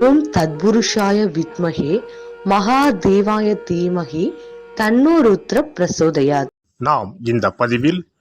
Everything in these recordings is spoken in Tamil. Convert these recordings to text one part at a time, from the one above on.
ஓம் தத்புருஷாய வித்மஹே மகாதேவாய தீமகி தன்னோ ருத்ர பிரசோதயாத். நாம் இந்த பதிவில்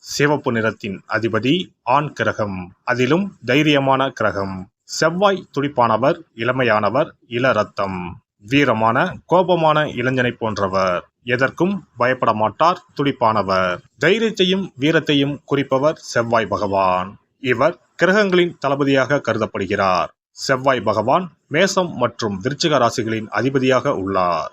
சிவப்பு நிறத்தின் அதிபதி ஆண் கிரகம். அதிலும் தைரியமான கிரகம். செவ்வாய் துடிப்பானவர் இளமையானவர் இள ரத்தம் வீரமான கோபமான இளைஞனை போன்றவர். எதற்கும் பயப்பட மாட்டார் துடிப்பானவர். தைரியத்தையும் வீரத்தையும் குறிப்பவர் செவ்வாய் பகவான். இவர் கிரகங்களின் தளபதியாக கருதப்படுகிறார். செவ்வாய் பகவான் மேசம் மற்றும் விருச்சிக ராசிகளின் அதிபதியாக உள்ளார்.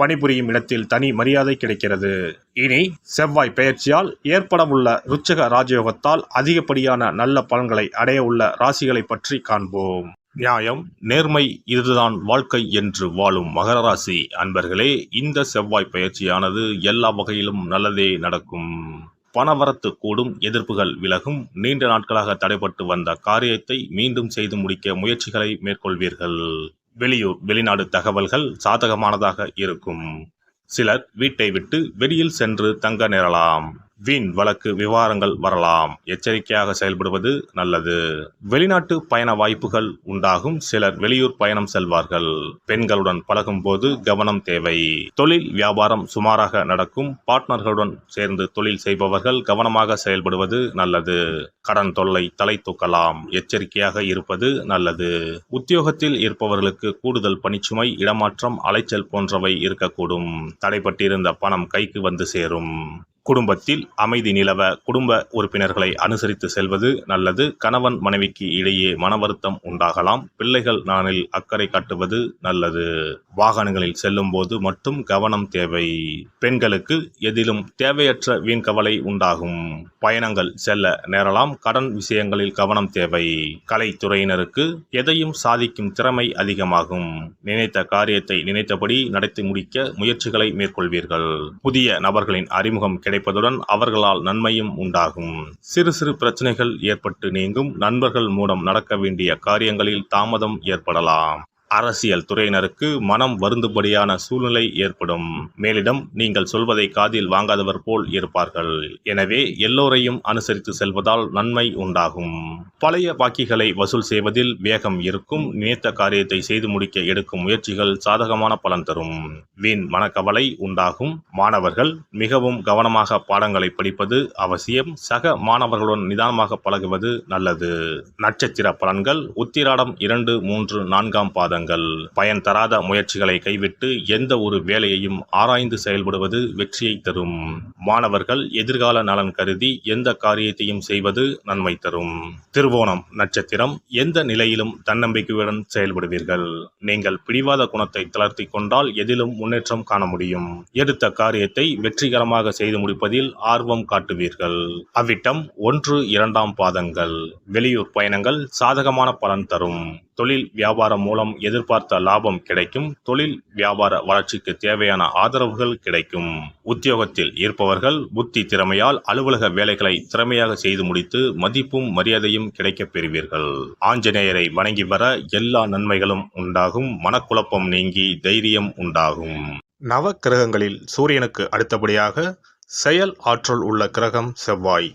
பணிபுரியும் இடத்தில் தனி மரியாதை கிடைக்கிறது. இனி செவ்வாய் பெயர்ச்சியால் ஏற்படவுள்ள ருச்சக ராஜயோகத்தால் அதிகப்படியான நல்ல பலன்களை அடைய உள்ள ராசிகளை பற்றி காண்போம். நியாயம் நேர்மை இதுதான் வாழ்க்கை என்று வாழும் மகர ராசி. அன்பர்களே இந்த செவ்வாய் பயிற்சியானது எல்லா வகையிலும் நல்லதே நடக்கும். பணவரத்து கூடும் எதிர்ப்புகள் விலகும். நீண்ட நாட்களாக தடைபட்டு வந்த காரியத்தை மீண்டும் செய்து முடிக்க முயற்சிகளை மேற்கொள்வீர்கள். வெளியூர் வெளிநாடு தகவல்கள் சாதகமானதாக இருக்கும். சிலர் வீட்டை விட்டு வெளியில் சென்று தங்க நேரலாம். வீண் வழக்கு விவகாரங்கள் வரலாம். எச்சரிக்கையாக செயல்படுவது நல்லது. வெளிநாட்டு பயண வாய்ப்புகள் உண்டாகும். சிலர் வெளியூர் பயணம் செல்வார்கள். பெண்களுடன் பழகும் போது கவனம் தேவை. தொழில் வியாபாரம் சுமாராக நடக்கும். பார்ட்னர்களுடன் சேர்ந்து தொழில் செய்பவர்கள் கவனமாக செயல்படுவது நல்லது. கடன் தொல்லை தலை தூக்கலாம். எச்சரிக்கையாக இருப்பது நல்லது. உத்தியோகத்தில் இருப்பவர்களுக்கு கூடுதல் பணிச்சுமை இடமாற்றம் அலைச்சல் போன்றவை இருக்கக்கூடும். தடைப்பட்டிருந்த பணம் கைக்கு வந்து சேரும். குடும்பத்தில் அமைதி நிலவ குடும்ப உறுப்பினர்களை அனுசரித்து செல்வது நல்லது. கணவன் மனைவிக்கு இடையே மன வருத்தம் உண்டாகலாம். பிள்ளைகள் நலனில் அக்கறை காட்டுவது நல்லது. வாகனங்களில் செல்லும் போது மட்டும் கவனம் தேவை. பெண்களுக்கு எதிலும் தேவையற்ற வீண் கவலை உண்டாகும். பயணங்கள் செல்ல நேரலாம். கடன் விஷயங்களில் கவனம் தேவை. கலைத்துறையினருக்கு எதையும் சாதிக்கும் திறமை அதிகமாகும். நினைத்த காரியத்தை நினைத்தபடி நடத்தி முடிக்க முயற்சிகளை மேற்கொள்வீர்கள். புதிய நபர்களின் அறிமுகம் கிடைப்பதுடன் அவர்களால் நன்மையும் உண்டாகும். சிறு சிறு பிரச்சனைகள் ஏற்பட்டு நீங்கும் நண்பர்கள் மூலம் நடக்க வேண்டிய காரியங்களில் தாமதம் ஏற்படலாம். அரசியல் துறையினருக்கு மனம் வருந்துபடியான சூழ்நிலை ஏற்படும். மேலிடம் நீங்கள் சொல்வதை காதில் வாங்காதவர் போல் இருப்பார்கள். எனவே எல்லோரையும் அனுசரித்து செல்வதால் நன்மை உண்டாகும். பழைய பாக்கிகளை வசூல் செய்வதில் வேகம் இருக்கும். நினைத்த காரியத்தை செய்து முடிக்க எடுக்கும் முயற்சிகள் சாதகமான பலன் தரும். வீண் மனக்கவலை உண்டாகும். மாணவர்கள் மிகவும் கவனமாக பாடங்களை படிப்பது அவசியம். சக மாணவர்களுடன் நிதானமாக பழகுவது நல்லது. நட்சத்திர பலன்கள் உத்திராடம் இரண்டு மூன்று நான்காம் பாதம் பாதங்கள் பயன் தராத முயற்சிகளை கைவிட்டு எந்த ஒரு வேலையையும் ஆராய்ந்து செயல்படுவது வெற்றியை தரும். மாணவர்கள் எதிர்கால நலன் கருதி எந்த காரியத்தையும் செய்வது நன்மை தரும். திருவோணம் நட்சத்திரம் எந்த நிலையிலும் தன்னம்பிக்கையுடன் செயல்படுவீர்கள். நீங்கள் பிடிவாத குணத்தை தளர்த்தி கொண்டால் எதிலும் முன்னேற்றம் காண முடியும். எடுத்த காரியத்தை வெற்றிகரமாக செய்து முடிப்பதில் ஆர்வம் காட்டுவீர்கள். அவ்விட்டம் ஒன்று இரண்டாம் பாதங்கள். வெளியூர் பயணங்கள் சாதகமான பலன் தரும். தொழில் வியாபாரம் மூலம் எதிர்பார்த்த லாபம் கிடைக்கும். தொழில் வியாபார வளர்ச்சிக்கு தேவையான ஆதரவுகள் கிடைக்கும். உத்தியோகத்தில் இருப்பவர்கள் புத்தி திறமையால் அலுவலக வேலைகளை திறமையாக செய்து முடித்து மதிப்பும் மரியாதையும் கிடைக்கப் பெறுவீர்கள். ஆஞ்சநேயரை வணங்கி வர எல்லா நன்மைகளும் உண்டாகும். மனக்குழப்பம் நீங்கி தைரியம் உண்டாகும். நவ கிரகங்களில் சூரியனுக்கு அடுத்தபடியாக செயல் ஆற்றல் உள்ள கிரகம் செவ்வாய்.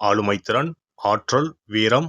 ஆளுமை திறன் ஆற்றல் வீரம்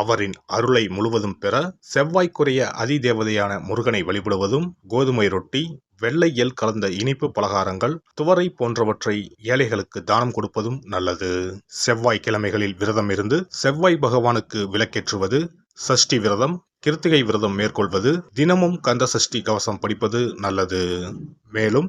அவரின் அருளை முழுவதும் பெற செவ்வாய்க்குரிய அதிதேவதையான முருகனை வழிபடுவதும் கோதுமை ரொட்டி வெள்ளை எல் கலந்த இனிப்பு பலகாரங்கள் துவரை போன்றவற்றை ஏழைகளுக்கு தானம் கொடுப்பதும் நல்லது. செவ்வாய் கிழமைகளில் விரதம் இருந்து செவ்வாய் பகவானுக்கு விளக்கேற்றுவது சஷ்டி விரதம் கிருத்திகை விரதம் மேற்கொள்வது தினமும் கந்த சஷ்டி கவசம் படிப்பது நல்லது. மேலும்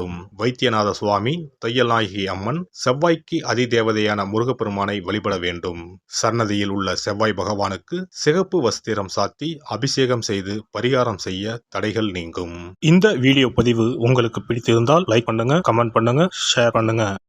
வேண்டும் வைத்தியநாத சுவாமி தையல்நாயகி அம்மன் செவ்வாய்க்கு அதிதேவதையான முருகப்பெருமானை வழிபட வேண்டும். சன்னதியில் உள்ள செவ்வாய் பகவானுக்கு சிகப்பு வஸ்திரம் சாத்தி அபிஷேகம் செய்து பரிகாரம் செய்ய தடைகள் நீங்கும். இந்த வீடியோ பதிவு உங்களுக்கு பிடித்திருந்தால் லைக் பண்ணுங்க கமெண்ட் பண்ணுங்க ஷேர் பண்ணுங்க.